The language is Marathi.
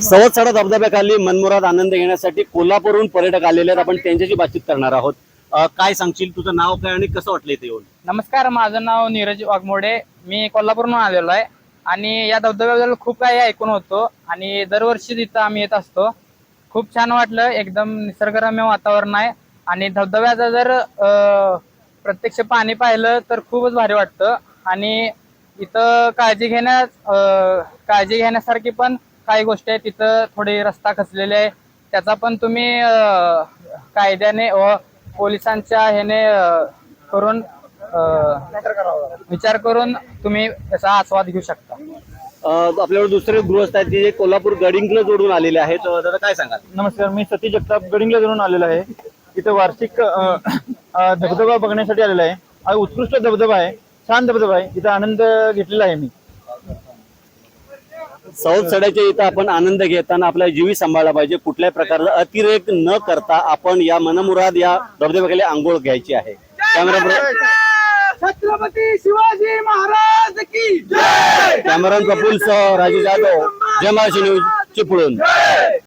सवत सडा धबधब्याखाली मनमुराद आनंद घेण्यासाठी कोल्हापूरहून पर्यटक आलेले आहेत. आपण त्यांच्याशी बातचीत करणार आहोत. अ, काय सांगशील? तुझं नाव काय आणि कसं वाटलं इथे येऊन? नमस्कार माझं नाव नीरज वाघमोडे. मी कोल्हापूरहून आलेलो आहे. आणि या धबधब्याबद्दल खूप काही ऐकून होतो. आणि दरवर्षी तिथं आम्ही येत असतो. खूप छान वाटलं. एकदम निसर्गरम्य वातावरण आहे. आणि धबधब्याचं जर अं, प्रत्यक्ष पाणी पाहिलं तर खूपच भारी वाटतं. आणि इथं काळजी घेण्यास काळजी घेण्यासारखी पण काही गोष्टी आहेत तिथं थोडे रस्ता खचलेले आहे. त्याचा पण तुम्ही कायद्याने व पोलिसांच्या ह्याने करून विचार करून तुम्ही त्याचा आस्वाद घेऊ शकता. आपल्याकडे दुसरे गृहस्थ आहेत ते कोल्हापूर गडिंगला जोडून आलेले आहेत. दादा काय सांगाल? नमस्कार मी सतीश जगताप गडिंगला जाऊन आलेलो आहे. इथं वार्षिक धबधबा बघण्यासाठी आलेला आहे. हा उत्कृष्ट धबधबा आहे. छान धबधबा आहे इथं आनंद घेतलेला आहे मी. सवत सड्याच्या इथं आपण आनंद घेताना आपला जीवी सांभाळला पाहिजे. कुठल्याही प्रकारचा अतिरेक न करता आपण या मनमुराद या धबधब्याखाली आंघोळ घ्यायची आहे. कॅमेरा छत्रपती शिवाजी महाराज की कॅमेरा कपूल सह राजू जाधव जय महाराष्ट्र न्यूज चिपळूण.